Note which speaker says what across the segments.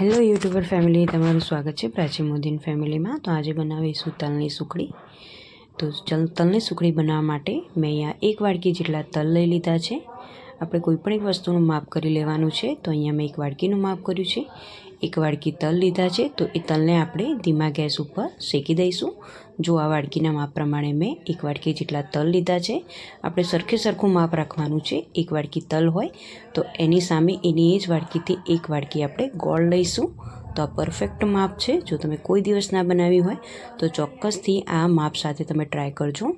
Speaker 1: Hello YouTuber family, તમારું સ્વાગત છે પ્રાચી મોદીન ફેમિલીમાં. તો આજે બનાવીશું તલની સુખડી. તો ચલ, તલની સુખડી બનાવવા માટે મેં અહીંયા એક વાડકી જેટલા તલ લઈ લીધા છે. આપણે કોઈપણ એક વસ્તુનું માપ કરી લેવાનું છે, તો અહીંયા મેં એક વાડકીનું માપ કર્યું છે. એક વાડકી તલ લીધા છે, તો એ તલને આપણે ધીમા ગેસ ઉપર શેકી દઈશું. જો આ વાડકીના માપ પ્રમાણે મેં એક વાડકી જેટલા તલ લીધા છે, આપણે સરખે સરખું માપ રાખવાનું છે, એક વાડકી તલ હોય, તો એની સામે એની એ જ વાડકીથી એક વાડકી આપણે ગોળ લઈશું. તો આ પરફેક્ટ માપ છે, જો તમે કોઈ દિવસ ના બનાવી હોય, તો ચોક્કસથી આ માપ સાથે તમે ટ્રાય કરજો.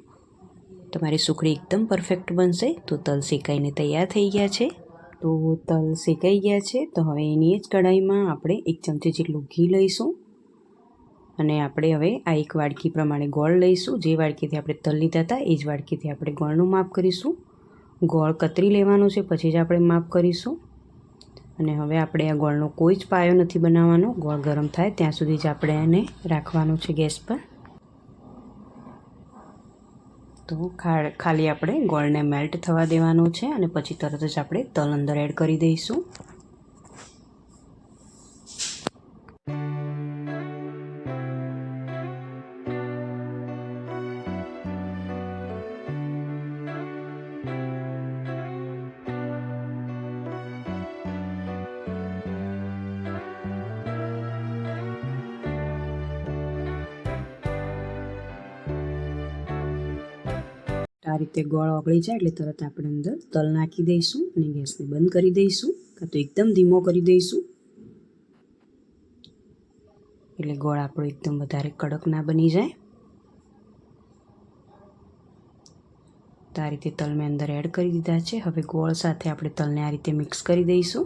Speaker 1: તમારી સુખડી એકદમ પરફેક્ટ બનશે, તો તલ શેકાઈને તૈયાર થઈ ગયા છે. તો તલ શેકાઈ ગયા છે. તો હવે એની જ કઢાઈમાં આપણે એક ચમચી જેટલું ઘી લઈશું. અને આપણે હવે આ એક વાડકી પ્રમાણે ગોળ લઈશું. જે વાડકીથી આપણે તલ લીધા હતા, એ જ વાડકીથી આપણે ગોળનું માપ કરીશું. ગોળ કતરી લેવાનું છે, પછી જ આપણે માપ કરીશું. અને હવે આપણે આ ગોળનો કોઈ જ પાયો નથી બનાવવાનો. ગોળ ગરમ થાય ત્યાં સુધી જ આપણે એને રાખવાનું છે ગેસ પર. તો ખાલી આપણે ગોળને મેલ્ટ થવા દેવાનું છે અને પછી તરત જ આપણે તલ અંદર એડ કરી દઈશું. આ રીતે ગોળ ઓગળી જાય એટલે તરત આપણે અંદર તલ નાખી દઈશું અને ગેસને બંધ કરી દઈશું, કાં તો એકદમ ધીમો કરી દઈશું. એટલે ગોળ આપણો એકદમ વધારે કડક ના બની જાય. તો આ રીતે તલ મેં અંદર એડ કરી દીધા છે. હવે ગોળ સાથે આપણે તલને આ રીતે મિક્સ કરી દઈશું.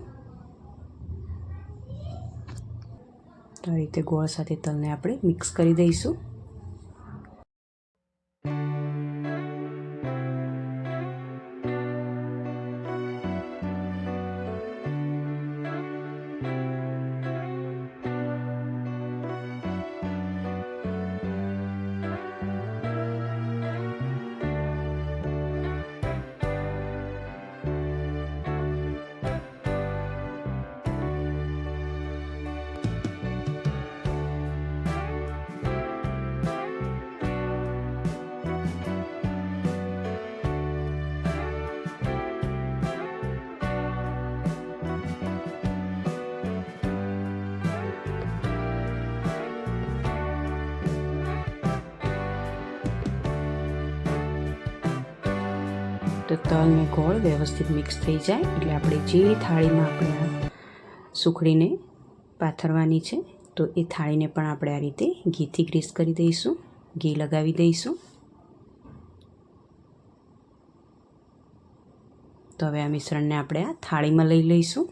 Speaker 1: તો આ રીતે ગોળ સાથે તલને આપણે મિક્સ કરી દઈશું. તો તલ ગોળ વ્યવસ્થિત મિક્સ થઈ જાય એટલે આપણે જે થાળીમાં આપણે સુખડીને પાથરવાની છે, તો એ થાળીને પણ આપણે આ રીતે ઘીથી ગ્રીસ કરી દઈશું, ઘી લગાવી દઈશું. તો હવે આ મિશ્રણને આપણે આ થાળીમાં લઈ લઈશું.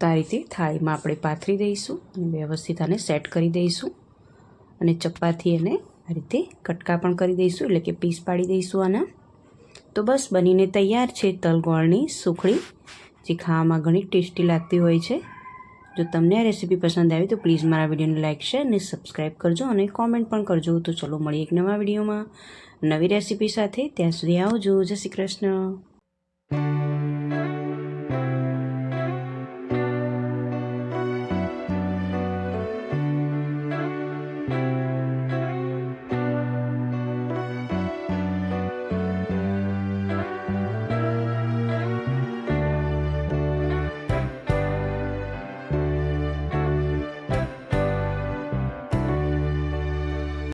Speaker 1: તો આ રીતે થાળીમાં આપણે પાથરી દઈશું અને વ્યવસ્થિત આને સેટ કરી દઈશું. અને ચપ્પાથી એને આ રીતે કટકા પણ કરી દઈશું, એટલે કે પીસ પાડી દઈશું આના. તો બસ બનીને તૈયાર છે તલગોળની સુખડી, જે ખાવામાં ઘણી ટેસ્ટી લાગતી હોય છે. જો તમને આ રેસીપી પસંદ આવી તો પ્લીઝ મારા વિડીયોને લાઇક શેર અને સબસ્ક્રાઈબ કરજો અને કોમેન્ટ પણ કરજો. તો ચલો મળીએ એક નવા વિડીયોમાં. નવી રેસીપી સાથે ત્યાં સુધી આવજો. જય શ્રી કૃષ્ણ.